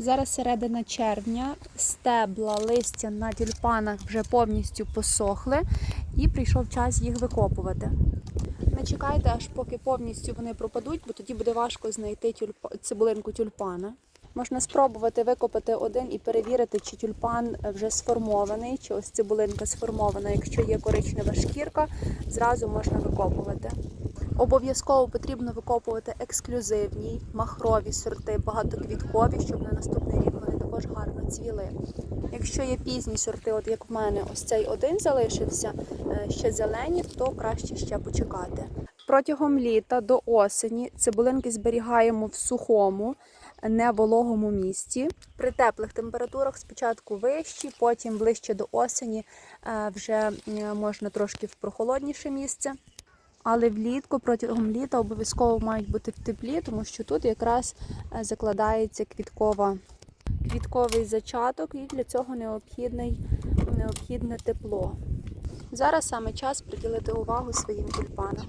Зараз середина червня, стебла, листя на тюльпанах вже повністю посохли і прийшов час їх викопувати. Не чекайте, аж поки повністю вони пропадуть, бо тоді буде важко знайти тюльпа... цибулинку тюльпана. Можна спробувати викопати один і перевірити, чи тюльпан вже сформований, чи ось цибулинка сформована. Якщо є коричнева шкірка, зразу можна викопувати. Обов'язково потрібно викопувати ексклюзивні махрові сорти, багатоквіткові, щоб на наступний рік вони також гарно цвіли. Якщо є пізні сорти, от як в мене, ось цей один залишився, е, ще зелені, то краще ще почекати. Протягом літа до осені цибулинки зберігаємо в сухому, не вологому місці. При теплих температурах спочатку вищі, потім ближче до осені е, вже можна трошки в прохолодніше місце. Але влітку протягом літа обов'язково мають бути в теплі, тому що тут якраз е, закладається квіткова, квітковий зачаток, і для цього необхідний, необхідне тепло. Зараз саме час приділити увагу своїм тюльпанам.